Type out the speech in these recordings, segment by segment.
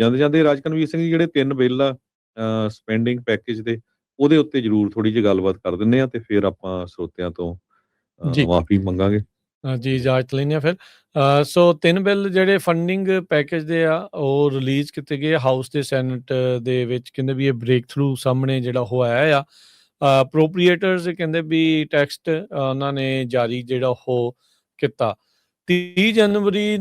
ਜਾਂਦੇ ਜਾਂਦੇ ਰਾਜਕਨਵੀਰ ਸਿੰਘ ਜੀ ਜਿਹੜੇ ਤਿੰਨ ਬਿੱਲ ਆ ਸਪੈਂਡਿੰਗ ਪੈਕੇਜ ਦੇ ਉਹਦੇ ਉੱਤੇ ਜ਼ਰੂਰ ਥੋੜੀ ਜਿਹੀ ਗੱਲਬਾਤ ਕਰ ਦਿੰਨੇ ਆ ਤੇ ਫਿਰ ਆਪਾਂ ਸਰੋਤਿਆਂ ਤੋਂ। ਮਾਫੀ ਮੰਗਾਂਗੇ। ਜੀ ਇਜਾਜ਼ਤ ਲੈਂਦੇ ਹਾਂ ਫਿਰ। ਸੋ ਤਿੰਨ ਬਿੱਲ ਜਿਹੜੇ ਫੰਡਿੰਗ ਪੈਕੇਜ ਦੇ ਆ ਉਹ ਰਿਲੀਜ਼ ਕੀਤੇ ਗਏ ਹਾਊਸ ਤੇ ਸੈਨੇਟ ਦੇ ਵਿੱਚ ਕਹਿੰਦੇ ਵੀ ਇਹ ਬ੍ਰੇਕ ਥਰੂ ਸਾਹਮਣੇ ਜਿਹੜਾ ਹੋਇਆ ਆ। ਅਪਰੋਪਰੀਏਟਰਸ ਕਹਿੰਦੇ ਵੀ ਟੈਕਸਟ ਉਹਨਾਂ ਨੇ ਜਾਰੀ ਜਿਹੜਾ ਉਹ ਕੀਤਾ। 30 ਜਨਵਰੀ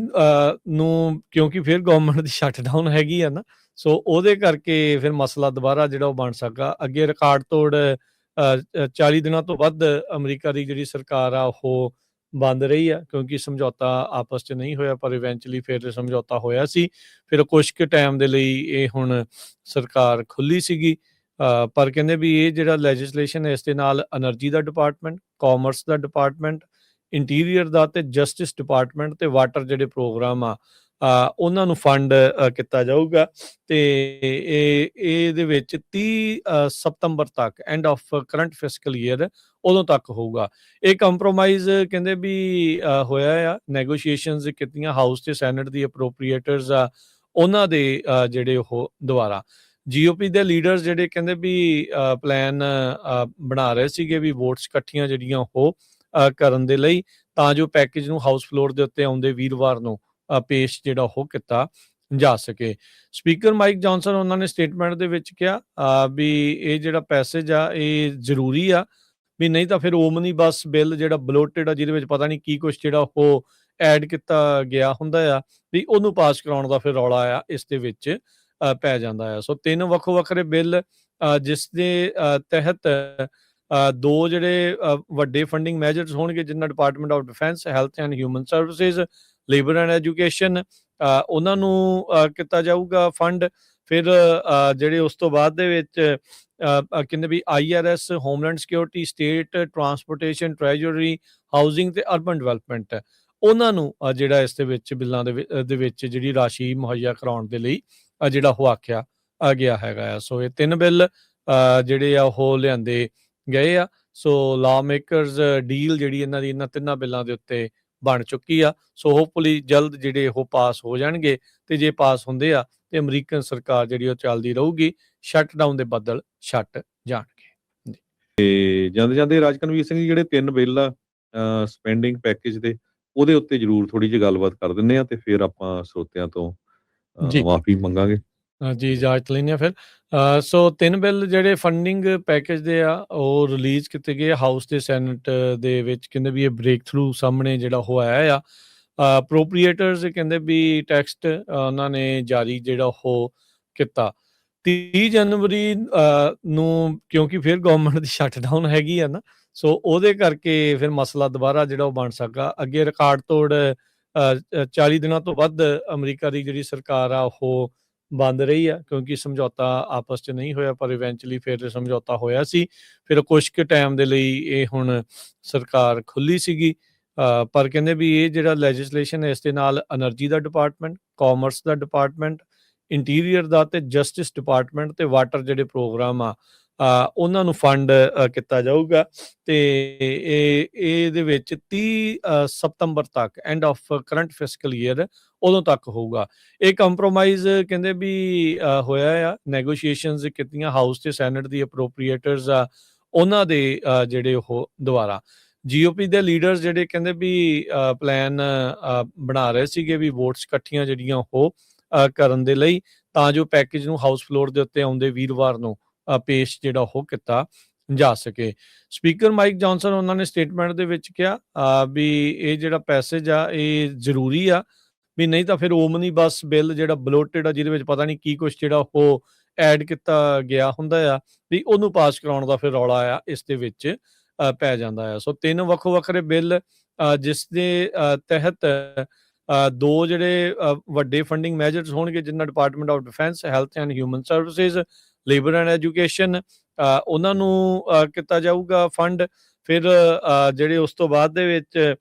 ਨੂੰ ਕਿਉਂਕਿ ਫਿਰ ਗਵਰਨਮੈਂਟ ਦੀ ਸ਼ਟਡਾਊਨ ਹੈਗੀ ਆ ਨਾ, ਸੋ ਉਹਦੇ ਕਰਕੇ ਫਿਰ ਮਸਲਾ ਦੁਬਾਰਾ ਜਿਹੜਾ ਉਹ ਬਣ ਸਕਾ ਅੱਗੇ ਰਿਕਾਰਡ ਤੋੜ 40 ਦਿਨਾਂ ਤੋਂ ਵੱਧ ਅਮਰੀਕਾ ਦੀ ਜਿਹੜੀ ਸਰਕਾਰ ਆ, ਉਹ ਬੰਦ ਰਹੀ ਆ, ਕਿਉਂਕਿ ਸਮਝੌਤਾ ਆਪਸ 'ਚ ਨਹੀਂ ਹੋਇਆ, ਪਰ ਇਵੈਂਚੁਅਲੀ ਫਿਰ ਸਮਝੌਤਾ ਹੋਇਆ ਸੀ। ਫਿਰ ਕੁਝ ਕੁ ਟਾਈਮ ਦੇ ਲਈ ਇਹ ਹੁਣ ਸਰਕਾਰ ਖੁੱਲੀ ਸੀਗੀ। ਪਰ ਕਹਿੰਦੇ ਵੀ ਇਹ ਜਿਹੜਾ ਲੈਜਿਸਲੇਸ਼ਨ ਇਸ ਦੇ ਨਾਲ એનર્ਜੀ ਦਾ ਡਿਪਾਰਟਮੈਂਟ ਕਾਮਰਸ ਦਾ ਡਿਪਾਰਟਮੈਂਟ ਇੰਟੀਰੀਅਰ ਦਾ ਤੇ ਜਸਟਿਸ ਡਿਪਾਰਟਮੈਂਟ ਤੇ ਵਾਟਰ ਜਿਹੜੇ ਪ੍ਰੋਗਰਾਮ ਆ ਉਹਨਾਂ ਨੂੰ ਫੰਡ ਕੀਤਾ ਜਾਊਗਾ ਤੇ ਇਹ ਇਹਦੇ ਵਿੱਚ 30 ਸਤੰਬਰ ਤੱਕ end of current fiscal year ਉਦੋਂ ਤੱਕ ਹੋਊਗਾ। ਇਹ ਕੰਪਰੋਮਾਈਜ਼ ਕਹਿੰਦੇ ਵੀ ਹੋਇਆ ਆ ਨੈਗੋਸ਼ੀਏਸ਼ਨਸ ਕੀਤੀਆਂ ਹਾਊਸ ਤੇ ਸੈਨੇਟ ਦੀ ਅਪਰੋਪਰੀਏਟਰਸ ਆ, ਉਹਨਾਂ ਦੇ ਜਿਹੜੇ ਉਹ ਦੁਆਰਾ। ਜੀਓਪੀ ਦੇ ਲੀਡਰਸ ਜਿਹੜੇ ਕਹਿੰਦੇ ਵੀ ਪਲਾਨ ਬਣਾ ਰਹੇ ਸੀਗੇ ਵੀ ਵੋਟਸ ਇਕੱਠੀਆਂ ਜਿਹੜੀਆਂ ਉਹ ਕਰਨ ਦੇ ਲਈ ਤਾਂ ਜੋ ਪੈਕੇਜ ਨੂੰ ਹਾਊਸ ਫਲੋਰ ਦੇ ਉੱਤੇ ਆਉਂਦੇ ਵੀਰਵਾਰ ਨੂੰ ਪੇਸ਼ ਜਿਹੜਾ ਉਹ ਕੀਤਾ ਜਾ ਸਕੇ। ਸਪੀਕਰ ਮਾਈਕ ਜੌਨਸਨ ਉਹਨਾਂ ਨੇ ਸਟੇਟਮੈਂਟ ਦੇ ਵਿੱਚ ਕਿਹਾ ਵੀ ਇਹ ਜਿਹੜਾ ਪੈਸੇਜ ਆ ਇਹ ਜ਼ਰੂਰੀ ਆ ਵੀ ਨਹੀਂ ਤਾਂ ਫਿਰ ਓਮਨੀ ਬੱਸ ਬਿੱਲ ਜਿਹੜਾ ਬਲੋਟਡ ਆ ਜਿਹਦੇ ਵਿੱਚ ਪਤਾ ਨਹੀਂ ਕੀ ਕੁਝ ਜਿਹੜਾ ਉਹ ਐਡ ਕੀਤਾ ਗਿਆ ਹੁੰਦਾ ਆ ਵੀ ਉਹਨੂੰ ਪਾਸ ਕਰਾਉਣ ਦਾ ਫਿਰ ਰੌਲਾ ਆ ਇਸ ਦੇ ਵਿੱਚ ਪੈ ਜਾਂਦਾ ਆ। ਸੋ ਤਿੰਨ ਵੱਖੋ ਵੱਖਰੇ ਬਿੱਲ ਅ, ਜਿਸ ਦੇ ਤਹਿਤ ਦੋ ਜਿਹੜੇ ਵੱਡੇ ਫੰਡਿੰਗ ਮੈਜਰਸ ਹੋਣਗੇ ਜਿਨ੍ਹਾਂ department of defence health and human services labour and education ਉਹਨਾਂ ਨੂੰ ਕੀਤਾ ਜਾਊਗਾ ਫੰਡ ਫਿਰ ਜਿਹੜੇ ਉਸ ਤੋਂ ਬਾਅਦ ਦੇ ਵਿੱਚ ਅ, ਅ, ਕਹਿੰਦੇ ਵੀ IRS homeland security state transportation treasury housing ਤੇ ਅਰਬਨ ਡਿਵੈਲਪਮੈਂਟ ਉਹਨਾਂ ਨੂੰ ਜਿਹੜਾ ਇਸ ਦੇ ਵਿੱਚ ਬਿੱਲਾਂ ਦੇ ਵਿੱਚ ਜਿਹੜੀ ਰਾਸ਼ੀ ਮੁਹੱਈਆ ਕਰਾਉਣ ਦੇ ਲਈ ਜਿਹੜਾ ਉਹ ਆਖਿਆ ਆ ਗਿਆ ਹੈਗਾ ਆ ਸੋ ਇਹ ਤਿੰਨ ਬਿੱਲ ਜਿਹੜੇ ਆ ਉਹ ਲਿਆਂਦੇ ਗਏ ਆ। ਸੋ ਲਾ ਮੇਕਰਸ ਡੀਲ ਜਿਹੜੀ ਇਹਨਾਂ ਦੀ ਇਹਨਾਂ ਤਿੰਨਾਂ ਬਿੱਲਾਂ ਦੇ ਉੱਤੇ ਬਣ ਚੁੱਕੀ ਆ। ਸੋ ਹੋਪਫੁਲੀ ਜਲਦ ਜਿਹੜੇ ਉਹ ਪਾਸ ਹੋ ਜਾਣਗੇ ਤੇ ਜੇ ਪਾਸ ਹੁੰਦੇ ਆ ਤੇ ਅਮਰੀਕਨ ਸਰਕਾਰ ਜਿਹੜੀ ਉਹ ਚੱਲਦੀ ਰਹੂਗੀ ਸ਼ਟ ਡਾਊਨ ਦੇ ਬੱਦਲ ਛੱਟ ਜਾਣਗੇ। ਤੇ ਜਾਂਦੇ ਜਾਂਦੇ ਰਾਜਕਨਵੀਰ ਸਿੰਘ ਜੀ ਜਿਹੜੇ ਤਿੰਨ ਬਿੱਲ ਆ ਸਪੈਂਡਿੰਗ ਪੈਕੇਜ ਦੇ ਉਹਦੇ ਉੱਤੇ ਜ਼ਰੂਰ ਥੋੜੀ ਜਿਹੀ ਗੱਲਬਾਤ ਕਰ ਦਿੰਨੇ ਆ ਤੇ ਫਿਰ ਆਪਾਂ ਸਰੋਤਿਆਂ ਤੋਂ। ਮਾਫੀ ਮੰਗਾਂਗੇ। ਜੀ ਇਜਾਜ਼ਤ ਲੈਂਦੇ ਹਾਂ ਫਿਰ। ਸੋ ਤਿੰਨ ਬਿੱਲ ਜਿਹੜੇ ਫੰਡਿੰਗ ਪੈਕੇਜ ਦੇ ਆ ਉਹ ਰਿਲੀਜ਼ ਕੀਤੇ ਗਏ ਹਾਊਸ ਦੇ ਸੈਨੇਟ ਦੇ ਵਿੱਚ। ਕਹਿੰਦੇ ਵੀ ਇਹ ਬ੍ਰੇਕ ਥਰੂ ਸਾਹਮਣੇ ਜਿਹੜਾ ਹੋਇਆ ਆ। ਅਪਰੋਪਰੀਏਟਰਸ ਕਹਿੰਦੇ ਵੀ ਟੈਕਸਟ ਉਹਨਾਂ ਨੇ ਜਾਰੀ ਜਿਹੜਾ ਉਹ ਕੀਤਾ। 30 ਜਨਵਰੀ ਨੂੰ ਕਿਉਂਕਿ ਫਿਰ ਗਵਰਨਮੈਂਟ ਦੀ ਸ਼ਟਡਾਊਨ ਹੈਗੀ ਆ ਨਾ ਸੋ ਉਹਦੇ ਕਰਕੇ ਫਿਰ ਮਸਲਾ ਦੁਬਾਰਾ ਜਿਹੜਾ ਉਹ ਬਣ ਸਕਾ ਅੱਗੇ ਰਿਕਾਰਡ ਤੋੜ ਅ, 40 ਦਿਨਾਂ ਤੋਂ ਵੱਧ ਅਮਰੀਕਾ ਦੀ ਜਿਹੜੀ ਸਰਕਾਰ ਆ ਉਹ ਬੰਦ ਰਹੀ ਆ, ਕਿਉਂਕਿ ਸਮਝੌਤਾ ਆਪਸ 'ਚ ਨਹੀਂ ਹੋਇਆ, ਪਰ ਇਵੈਂਚੁਅਲੀ ਫਿਰ ਸਮਝੌਤਾ ਹੋਇਆ ਸੀ। ਫਿਰ ਕੁਝ ਕੁ ਟਾਈਮ ਦੇ ਲਈ ਇਹ ਹੁਣ ਸਰਕਾਰ ਖੁੱਲੀ ਸੀਗੀ। ਪਰ ਕਹਿੰਦੇ ਵੀ ਇਹ ਜਿਹੜਾ ਲੈਜਿਸਲੇਸ਼ਨ ਇਸ ਦੇ ਨਾਲ એનર્ਜੀ ਦਾ ਡਿਪਾਰਟਮੈਂਟ ਕਾਮਰਸ ਦਾ ਡਿਪਾਰਟਮੈਂਟ ਇੰਟੀਰੀਅਰ ਦਾ ਤੇ ਜਸਟਿਸ ਡਿਪਾਰਟਮੈਂਟ ਤੇ ਵਾਟਰ ਜਿਹੜੇ ਪ੍ਰੋਗਰਾਮ ਆ ਉਹਨਾਂ ਨੂੰ ਫੰਡ ਕੀਤਾ ਜਾਊਗਾ ਤੇ ਇਹ, ਇਹਦੇ ਵਿੱਚ 30 ਸਤੰਬਰ ਤੱਕ end of current fiscal year ਉਦੋਂ ਤੱਕ ਹੋਊਗਾ। ਇਹ ਕੰਪਰੋਮਾਈਜ਼ ਕਹਿੰਦੇ ਵੀ ਹੋਇਆ ਆ ਨੈਗੋਸ਼ੀਏਸ਼ਨਸ ਕੀਤੀਆਂ ਹਾਊਸ ਤੇ ਸੈਨੇਟ ਦੀ ਅਪਰੋਪਰੀਏਟਰਸ ਆ, ਉਹਨਾਂ ਦੇ ਜਿਹੜੇ ਉਹ ਦੁਆਰਾ। ਜੀਓਪੀ ਦੇ ਲੀਡਰਸ ਜਿਹੜੇ ਕਹਿੰਦੇ ਵੀ ਪਲਾਨ ਬਣਾ ਰਹੇ ਸੀਗੇ ਵੀ ਵੋਟਸ ਇਕੱਠੀਆਂ ਜਿਹੜੀਆਂ ਉਹ ਕਰਨ ਦੇ ਲਈ, ਤਾਂ ਜੋ ਪੈਕੇਜ ਨੂੰ ਹਾਊਸ ਫਲੋਰ ਦੇ ਉੱਤੇ ਆਉਂਦੇ ਵੀਰਵਾਰ ਨੂੰ ਪੇਸ਼ ਜਿਹੜਾ ਉਹ ਕੀਤਾ ਜਾ ਸਕੇ। ਸਪੀਕਰ ਮਾਈਕ ਜੌਨਸਨ ਉਹਨਾਂ ਨੇ ਸਟੇਟਮੈਂਟ ਦੇ ਵਿੱਚ ਕਿਹਾ ਵੀ ਇਹ ਜਿਹੜਾ ਪੈਸੇਜ ਆ, ਇਹ ਜ਼ਰੂਰੀ ਆ, ਵੀ ਨਹੀਂ ਤਾਂ ਫਿਰ ਓਮਨੀ ਬੱਸ ਬਿੱਲ ਜਿਹੜਾ ਬਲੋਟਡ ਆ, ਜਿਹਦੇ ਵਿੱਚ ਪਤਾ ਨਹੀਂ ਕੀ ਕੁਝ ਜਿਹੜਾ ਉਹ ਐਡ ਕੀਤਾ ਗਿਆ ਹੁੰਦਾ ਆ, ਵੀ ਉਹਨੂੰ ਪਾਸ ਕਰਾਉਣ ਦਾ ਫਿਰ ਰੌਲਾ ਆ, ਇਸ ਦੇ ਵਿੱਚ ਪੈ ਜਾਂਦਾ ਆ। ਸੋ ਤਿੰਨ ਵੱਖੋ ਵੱਖਰੇ ਬਿੱਲ ਜਿਸ ਦੇ ਤਹਿਤ ਦੋ ਜਿਹੜੇ ਵੱਡੇ ਫੰਡਿੰਗ ਮੈਜਰਸ ਹੋਣਗੇ, ਜਿਨ੍ਹਾਂ department of defence health and human services labour and education ਉਹਨਾਂ ਨੂੰ ਕੀਤਾ ਜਾਊਗਾ ਫੰਡ ਫਿਰ ਜਿਹੜੇ ਉਸ ਤੋਂ ਬਾਅਦ ਦੇ ਵਿੱਚ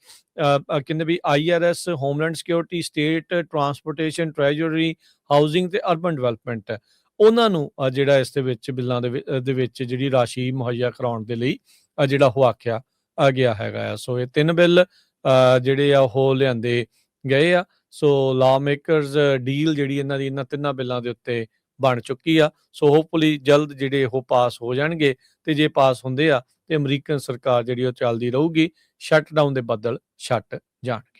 ਕਹਿੰਦੇ ਵੀ IRS homeland security state transportation treasury housing ਤੇ ਅਰਬਨ ਡਿਵੈਲਪਮੈਂਟ ਉਹਨਾਂ ਨੂੰ ਜਿਹੜਾ ਇਸ ਦੇ ਵਿੱਚ ਬਿੱਲਾਂ ਦੇ ਵਿੱਚ ਜਿਹੜੀ ਰਾਸ਼ੀ ਮੁਹੱਈਆ ਕਰਾਉਣ ਦੇ ਲਈ ਜਿਹੜਾ ਉਹ ਆਖਿਆ ਆ ਗਿਆ ਹੈਗਾ ਆ। ਸੋ ਇਹ ਤਿੰਨ ਬਿੱਲ ਜਿਹੜੇ ਆ ਉਹ ਲਿਆਂਦੇ ਗਏ ਆ। ਸੋ ਲਾ ਮੇਕਰਸ ਡੀਲ ਜਿਹੜੀ ਇਹਨਾਂ ਦੀ, ਇਹਨਾਂ ਤਿੰਨਾਂ ਬਿੱਲਾਂ ਦੇ ਉੱਤੇ ਬਣ ਚੁੱਕੀ ਆ। ਸੋ ਹੋਪਫੁਲੀ ਜਲਦ ਜਿਹੜੇ ਉਹ ਪਾਸ ਹੋ ਜਾਣਗੇ ਤੇ ਜੇ ਪਾਸ ਹੁੰਦੇ ਆ ਤੇ ਅਮਰੀਕਨ ਸਰਕਾਰ ਜਿਹੜੀ ਉਹ ਚੱਲਦੀ ਰਹੂਗੀ ਸ਼ਟਡਾਊਨ ਦੇ ਬੱਦਲ ਛੱਟ ਜਾਣਗੇ।